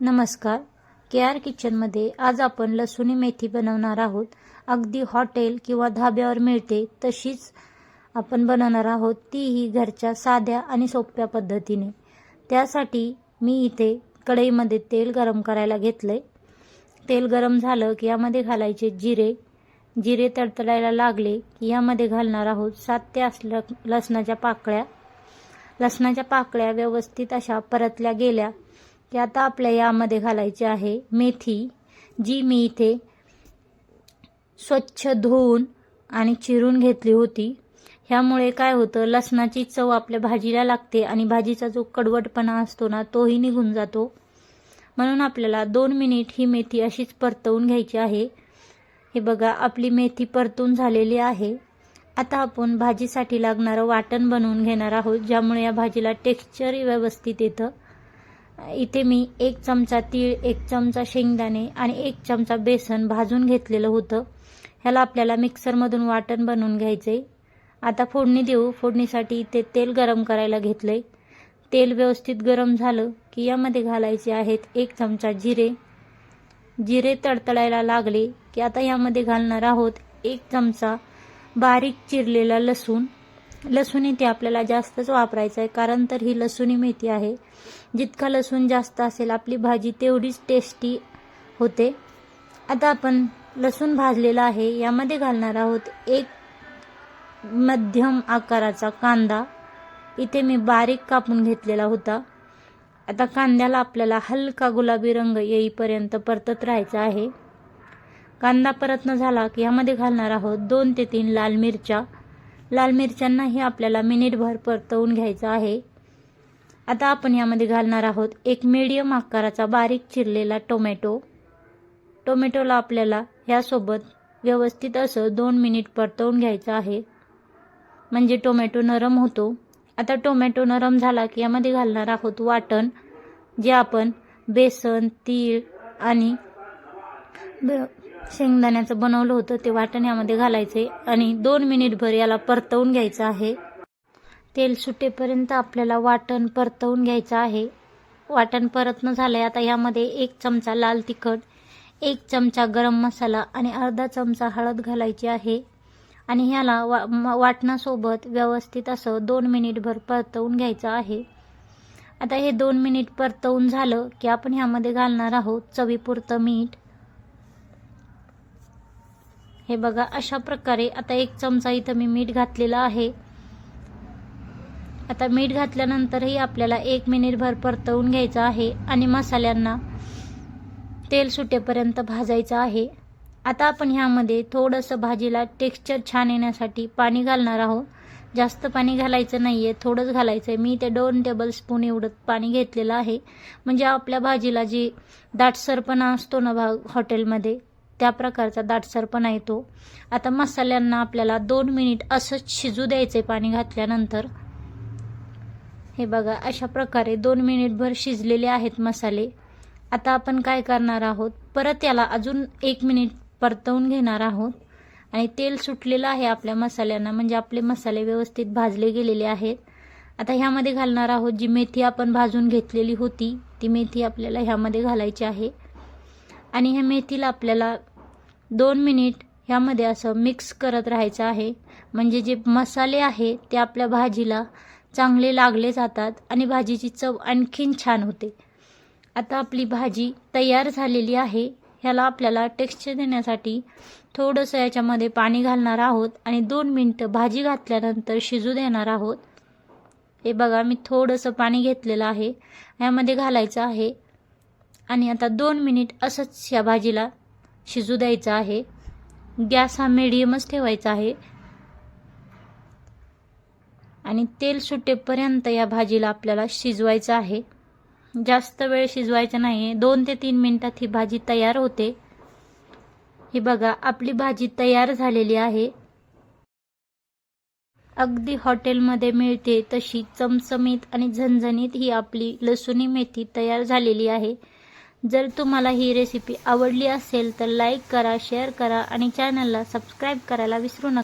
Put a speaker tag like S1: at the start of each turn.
S1: नमस्कार. के आर किचनमध्ये आज आपण लसूणी मेथी बनवणार आहोत. अगदी हॉटेल किंवा धाब्यावर मिळते तशीच आपण बनवणार आहोत. तीही घरच्या साध्या आणि सोप्या पद्धतीने. त्यासाठी मी इथे कढईमध्ये तेल गरम करायला घेतलं तेल गरम झालं की यामध्ये घालायचे जिरे. जिरे तडतडायला लागले की यामध्ये घालणार आहोत सात ते असलं लसणाच्या पाकळ्या. लसणाच्या पाकळ्या व्यवस्थित अशा परतल्या गेल्या की आता आपल्या यामध्ये घालायची आहे मेथी जी मी इथे स्वच्छ धुवून आणि चिरून घेतली होती. ह्यामुळे काय होतं लसणाची चव आपल्या भाजीला लागते आणि भाजीचा जो कडवटपणा असतो ना तोही निघून जातो. म्हणून आपल्याला दोन मिनिट ही मेथी अशीच परतवून घ्यायची आहे. हे बघा आपली मेथी परतून झालेली आहे. आता आपण भाजीसाठी लागणारं वाटण बनवून घेणार आहोत ज्यामुळे या भाजीला टेक्स्चर व्यवस्थित येतं. इथे मी एक चमचा तीळ एक चमचा शेंगदाणे आणि एक चमचा बेसन भाजून घेतलेलं होतं. ह्याला आपल्याला मिक्सरमधून वाटण बनवून घ्यायचं आहे आता फोडणी देऊ. फोडणीसाठी इथे तेल गरम करायला घेतलं आहे तेल व्यवस्थित गरम झालं की यामध्ये घालायचे आहेत एक चमचा जिरे. जिरे तडतडायला लागले की आता यामध्ये घालणार आहोत एक चमचा बारीक चिरलेला लसूण. लसूण इथे आपल्याला जास्तच वापरायचं आहे कारण तर ही लसूणी मेथी आहे. जितका लसूण जास्त असेल आपली भाजी तेवढीच टेस्टी होते. आता आपण लसूण भाजलेला आहे यामध्ये घालणार आहोत एक मध्यम आकाराचा कांदा. इथे मी बारीक कापून घेतलेला होता. आता कांद्याला आपल्याला हलका गुलाबी रंग येईपर्यंत परतत राहायचा आहे. कांदा परतनं झाला की यामध्ये घालणार आहोत दोन ते तीन लाल मिरच्या. लाल मिरच्यांनाही आपल्याला मिनिटभर परतवून घ्यायचं आहे. आता आपण यामध्ये घालणार आहोत एक मीडियम आकाराचा बारीक चिरलेला टोमॅटो. टोमॅटोला आपल्याला ह्यासोबत व्यवस्थित असं दोन मिनिट परतवून घ्यायचं आहे. म्हणजे टोमॅटो नरम होतो. आता टोमॅटो नरम झाला की यामध्ये घालणार आहोत वाटण जे आपण बेसन तीळ आणि शेंगदाण्याचं बनवलं होतं ते वाटण यामध्ये घालायचे आणि दोन मिनिटभर याला परतवून घ्यायचं आहे. तेल सुटेपर्यंत आपल्याला वाटण परतवून घ्यायचं आहे. वाटण परतणं झालंय. आता यामध्ये एक चमचा लाल तिखट एक चमचा गरम मसाला आणि अर्धा चमचा हळद घालायची आहे. आणि ह्याला वा म- वाटणासोबत व्यवस्थित असं दोन मिनिटभर परतवून घ्यायचं आहे. आता हे दोन मिनिट परतवून झालं की आपण ह्यामध्ये घालणार आहोत चवीपुरतं मीठ. हे बघा अशा प्रकारे आता एक चमचा इथं मी मीठ घातलेलं आहे. आता मीठ घातल्यानंतरही आपल्याला एक मिनिटभर परतवून घ्यायचं आहे आणि मसाल्यांना तेल सुटेपर्यंत भाजायचं आहे. आता आपण ह्यामध्ये थोडंसं भाजीला टेक्स्चर छान येण्यासाठी पाणी घालणार आहोत. जास्त पाणी घालायचं नाही आहे थोडंच घालायचं आहे मी ते दोन टेबल स्पून एवढं पाणी घेतलेलं आहे. म्हणजे आपल्या भाजीला जी दाटसरपणा असतो ना भा हॉटेलमध्ये त्या प्रकारचा दाटसरपणा येतो. आता मसाल्यांना आपल्याला दोन मिनिट असंच शिजू द्यायचे पाणी घातल्यानंतर. हे बघा अशा प्रकारे दोन मिनिटभर शिजलेले आहेत मसाले. आता आपण काय करणार आहोत? परत याला अजून एक मिनिट परतवून घेणार आहोत. आणि तेल सुटलेलं आहे आपल्या मसाल्यांना म्हणजे आपले मसाले व्यवस्थित भाजले गेलेले आहेत. आता ह्यामध्ये घालणार आहोत जी मेथी आपण भाजून घेतलेली होती ती मेथी आपल्याला ह्यामध्ये घालायची आहे. आणि ह्या मेथीला आपल्याला दोन मिनिट ह्यामध्ये असं मिक्स करत राहायचं आहे. म्हणजे जे मसाले आहे ते आपल्या भाजीला चांगले लागले जातात आणि भाजीची चव आणखीन छान होते. आता आपली भाजी तयार झालेली आहे. ह्याला आपल्याला टेक्स्चर देण्यासाठी थोडंसं याच्यामध्ये पाणी घालणार आहोत आणि दोन मिनटं भाजी घातल्यानंतर शिजू देणार आहोत. हे बघा मी थोडंसं पाणी घेतलेलं आहे. ह्यामध्ये घालायचं आहे. आणि आता दोन मिनिट असंच या भाजीला शिजू द्यायचा आहे. गॅस हा मिडियमच ठेवायचा आहे. आणि तेल सुटेपर्यंत या भाजीला आपल्याला शिजवायचं आहे. जास्त वेळ शिजवायचं नाही आहे दोन ते तीन मिनिटात ही भाजी तयार होते. ही बघा आपली भाजी तयार झालेली आहे. अगदी हॉटेलमध्ये मिळते तशी चमचमीत आणि झणझणीत ही आपली लसुणी मेथी तयार झालेली आहे. जर तुम्हाला ही रेसिपी आवडली असेल तर लाईक करा शेअर करा आणि चॅनलला सबस्क्राईब करायला विसरू नका.